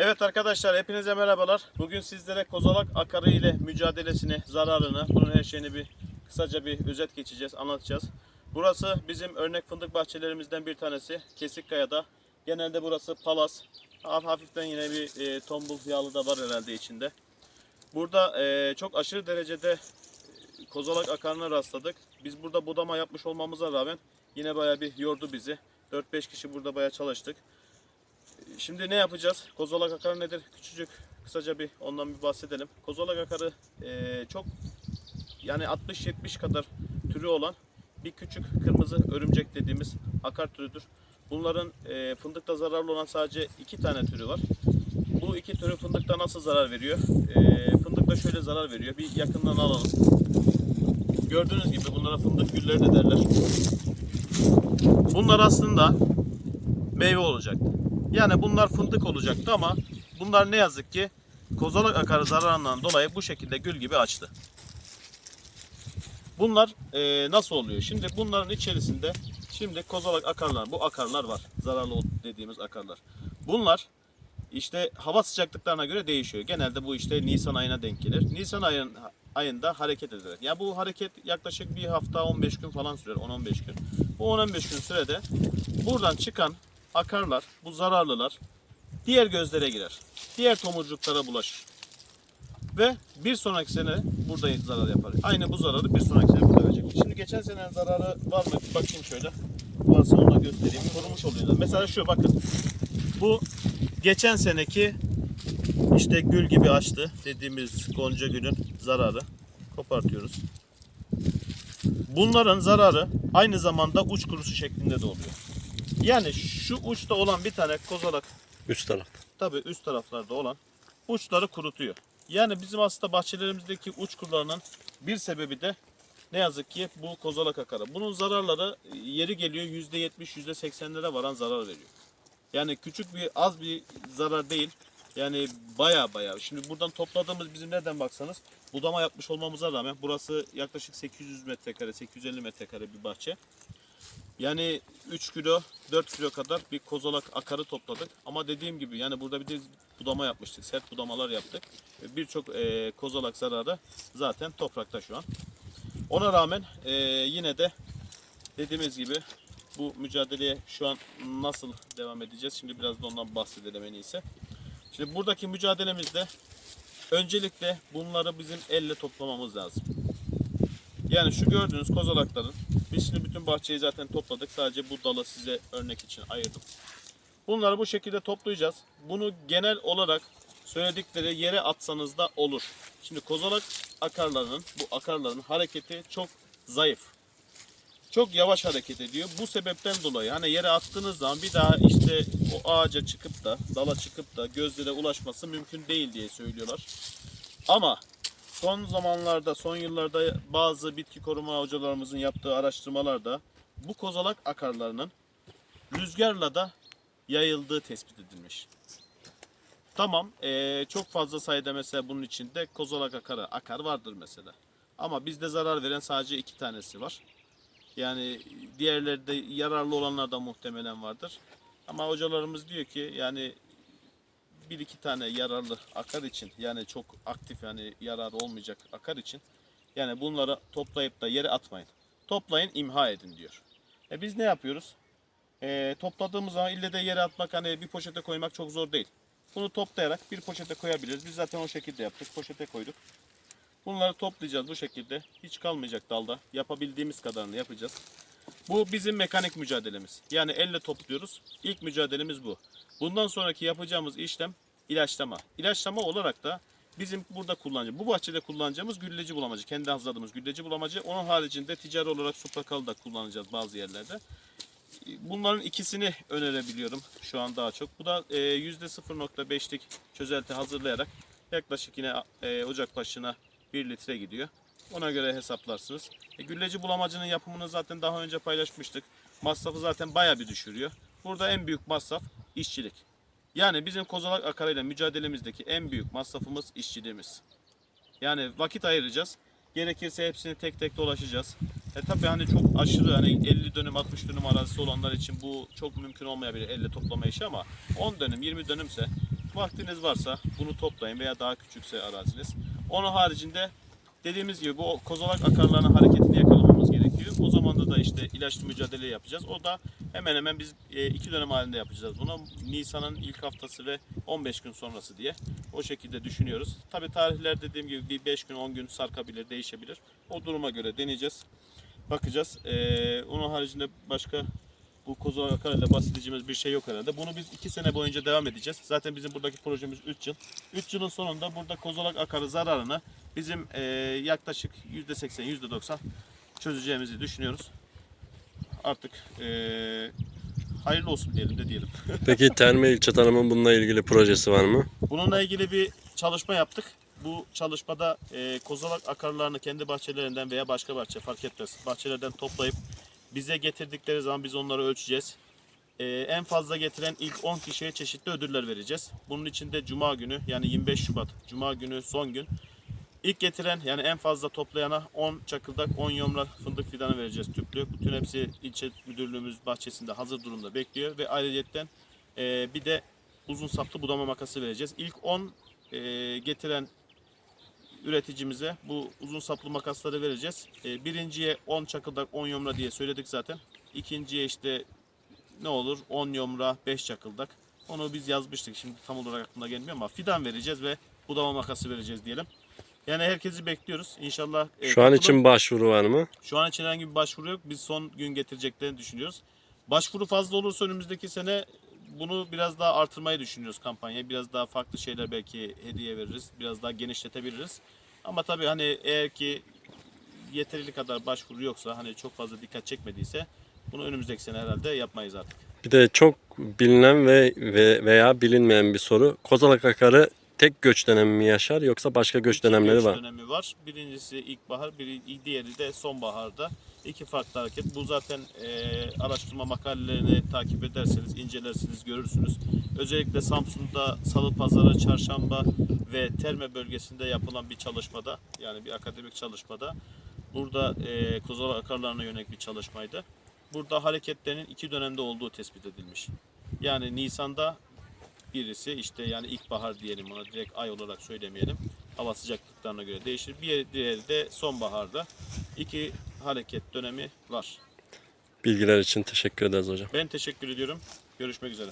Evet arkadaşlar hepinize merhabalar. Bugün sizlere kozalak akarı ile mücadelesini, zararını, bunun her şeyini bir kısaca bir özet geçeceğiz, anlatacağız. Burası bizim örnek fındık bahçelerimizden bir tanesi. Kesikkaya'da. Genelde burası palas. Haf- Hafiften yine bir e, tombul yağlı da var herhalde içinde. Burada e, çok aşırı derecede e, kozalak akarına rastladık. Biz burada budama yapmış olmamıza rağmen yine bayağı bir yordu bizi. 4-5 kişi burada bayağı çalıştık. Şimdi ne yapacağız? Kozolak akarı nedir? Küçücük, kısaca bir ondan bir bahsedelim. Kozolak akarı eee, çok yani 60-70 kadar türü olan bir küçük kırmızı örümcek dediğimiz akar türüdür. Bunların eee, fındıkta zararlı olan sadece iki tane türü var. Bu iki türü fındıkta nasıl zarar veriyor? Eee fındıkta şöyle zarar veriyor. Bir yakından alalım. Gördüğünüz gibi bunlara fındık gülleri de derler. Bunlar aslında meyve olacaktı. Yani bunlar fındık olacaktı ama bunlar ne yazık ki kozalak akarı zararından dolayı bu şekilde gül gibi açtı. Bunlar e, nasıl oluyor? Şimdi bunların içerisinde şimdi kozalak akarlar, bu akarlar var. Zararlı dediğimiz akarlar. Bunlar işte hava sıcaklıklarına göre değişiyor. Genelde bu işte Nisan ayına denk gelir. Nisan ayın, ayında hareket ederek. Yani bu hareket yaklaşık bir hafta 15 gün falan sürer. 10-15 gün. Bu 10-15 gün sürede buradan çıkan akarlar, bu zararlılar diğer gözlere girer. Diğer tomurcuklara bulaşır. Ve bir sonraki sene burada zarar yapar. Aynı bu zararı bir sonraki sene burada verecek. Şimdi geçen senenin zararı var mı? Bir bakayım şöyle. Varsa onu da göstereyim. Korumuş oluyor. Mesela şu bakın. Bu geçen seneki işte gül gibi açtı dediğimiz gonca gülün zararı. Kopartıyoruz. Bunların zararı aynı zamanda uç kurusu şeklinde de oluyor. Yani şu uçta olan bir tane kozalak Üst taraf. tabi üst taraflarda olan uçları kurutuyor. Yani bizim aslında bahçelerimizdeki uç kurularının bir sebebi de ne yazık ki bu kozalak akarı. Bunun zararları e, yeri geliyor %70 %80'lere varan zarar veriyor. Yani küçük bir az bir zarar değil. Yani baya baya. Şimdi buradan topladığımız bizim nereden baksanız budama yapmış olmamıza rağmen burası yaklaşık 800 metrekare 850 metrekare bir bahçe. Yani 3 kilo 4 kilo kadar bir kozalak akarı topladık. Ama dediğim gibi yani burada bir de budama yapmıştık. Sert budamalar yaptık. E, Birçok e, kozalak zararı zaten toprakta şu an. Ona rağmen e, yine de dediğimiz gibi bu mücadeleye şu an nasıl devam edeceğiz? Şimdi biraz da ondan bahsedelim en iyisi. Şimdi buradaki mücadelemizde öncelikle bunları bizim elle toplamamız lazım. Yani şu gördüğünüz kozalakların biz şimdi bütün bahçeyi zaten topladık. Sadece bu dalı size örnek için ayırdım. Bunları bu şekilde toplayacağız. Bunu genel olarak söyledikleri yere atsanız da olur. Şimdi kozalak akarlarının, bu akarların hareketi çok zayıf. Çok yavaş hareket ediyor. Bu sebepten dolayı hani yere attığınız zaman bir daha işte o ağaca çıkıp da, dala çıkıp da gözlere ulaşması mümkün değil diye söylüyorlar. Ama son zamanlarda, son yıllarda bazı bitki koruma hocalarımızın yaptığı araştırmalarda bu kozalak akarlarının rüzgarla da yayıldığı tespit edilmiş. Tamam, eee, çok fazla sayıda mesela bunun içinde kozalak akarı, akar vardır mesela. Ama bizde zarar veren sadece iki tanesi var. Yani diğerleri de yararlı olanlar da muhtemelen vardır. Ama hocalarımız diyor ki yani bir iki tane yararlı akar için yani çok aktif yani yararı olmayacak akar için yani bunları toplayıp da yere atmayın. Toplayın imha edin diyor. E biz ne yapıyoruz? E, topladığımız zaman ille de yere atmak hani bir poşete koymak çok zor değil. Bunu toplayarak bir poşete koyabiliriz. Biz zaten o şekilde yaptık. Poşete koyduk. Bunları toplayacağız bu şekilde. Hiç kalmayacak dalda. Yapabildiğimiz kadarını yapacağız. Bu bizim mekanik mücadelemiz. Yani elle topluyoruz. İlk mücadelemiz bu. Bundan sonraki yapacağımız işlem ilaçlama. İlaçlama olarak da bizim burada kullanacağımız, bu bahçede kullanacağımız gülleci bulamacı. Kendi hazırladığımız gülleci bulamacı. Onun haricinde ticari olarak suprakalı da kullanacağız bazı yerlerde. Bunların ikisini önerebiliyorum şu an daha çok. Bu da e, %0.5'lik çözelti hazırlayarak yaklaşık yine e, ocak başına 1 litre gidiyor. Ona göre hesaplarsınız. E, gülleci bulamacının yapımını zaten daha önce paylaşmıştık. Masrafı zaten baya bir düşürüyor. Burada en büyük masraf işçilik. Yani bizim kozalak akarıyla mücadelemizdeki en büyük masrafımız işçiliğimiz. Yani vakit ayıracağız. Gerekirse hepsini tek tek dolaşacağız. E tabi hani çok aşırı hani 50 dönüm 60 dönüm arazisi olanlar için bu çok mümkün olmayabilir elle toplama işi ama 10 dönüm 20 dönümse vaktiniz varsa bunu toplayın veya daha küçükse araziniz. Onun haricinde dediğimiz gibi bu kozalak akarlarının hareketini yakalamamız gerekiyor. O zaman da işte ilaçlı mücadele yapacağız. O da hemen hemen biz e, iki dönem halinde yapacağız bunu. Nisan'ın ilk haftası ve 15 gün sonrası diye o şekilde düşünüyoruz. Tabi tarihler dediğim gibi bir 5 gün 10 gün sarkabilir, değişebilir. O duruma göre deneyeceğiz. Bakacağız. Ee, onun haricinde başka bu kozalak akarıyla bahsedeceğimiz bir şey yok herhalde. Bunu biz 2 sene boyunca devam edeceğiz. Zaten bizim buradaki projemiz 3 yıl. 3 yılın sonunda burada kozalak akarı zararını bizim e, yaklaşık %80, %90 çözeceğimizi düşünüyoruz. Artık e, hayırlı olsun diyelim de diyelim. Peki Terme İlçe Tarım'ın bununla ilgili projesi var mı? Bununla ilgili bir çalışma yaptık. Bu çalışmada e, kozalak akarlarını kendi bahçelerinden veya başka bahçe fark etmez. Bahçelerden toplayıp bize getirdikleri zaman biz onları ölçeceğiz. E, en fazla getiren ilk 10 kişiye çeşitli ödüller vereceğiz. Bunun için de Cuma günü yani 25 Şubat Cuma günü son gün İlk getiren yani en fazla toplayana 10 çakıldak 10 yomra fındık fidanı vereceğiz tüplü. Bütün hepsi ilçe müdürlüğümüz bahçesinde hazır durumda bekliyor ve ayrıyetten e, bir de uzun saplı budama makası vereceğiz. İlk 10 e, getiren üreticimize bu uzun saplı makasları vereceğiz. E, birinciye 10 çakıldak 10 yomra diye söyledik zaten. İkinciye işte ne olur 10 yomra 5 çakıldak. Onu biz yazmıştık şimdi tam olarak aklımda gelmiyor ama fidan vereceğiz ve budama makası vereceğiz diyelim. Yani herkesi bekliyoruz. İnşallah e, Şu an için başvuru var mı? şu an için herhangi bir başvuru yok. Biz son gün getireceklerini düşünüyoruz. Başvuru fazla olursa önümüzdeki sene bunu biraz daha artırmayı düşünüyoruz kampanyayı. Biraz daha farklı şeyler belki hediye veririz. Biraz daha genişletebiliriz. Ama tabii hani eğer ki yeterli kadar başvuru yoksa hani çok fazla dikkat çekmediyse bunu önümüzdeki sene herhalde yapmayız artık. Bir de çok bilinen ve, ve veya bilinmeyen bir soru. Kozalak akarı tek göç dönemi mi yaşar yoksa başka göç dönemleri göç var? dönemi var. Birincisi ilkbahar, biri, diğeri de sonbaharda. İki farklı hareket. Bu zaten e, araştırma makalelerini takip ederseniz, incelersiniz, görürsünüz. Özellikle Samsun'da Salı Pazarı, Çarşamba ve Terme bölgesinde yapılan bir çalışmada, yani bir akademik çalışmada, burada e, kozalak akarlarına yönelik bir çalışmaydı. Burada hareketlerin iki dönemde olduğu tespit edilmiş. Yani Nisan'da birisi işte yani ilkbahar diyelim ona direkt ay olarak söylemeyelim. Hava sıcaklıklarına göre değişir. Bir diğeri de sonbaharda. İki hareket dönemi var. Bilgiler için teşekkür ederiz hocam. Ben teşekkür ediyorum. Görüşmek üzere.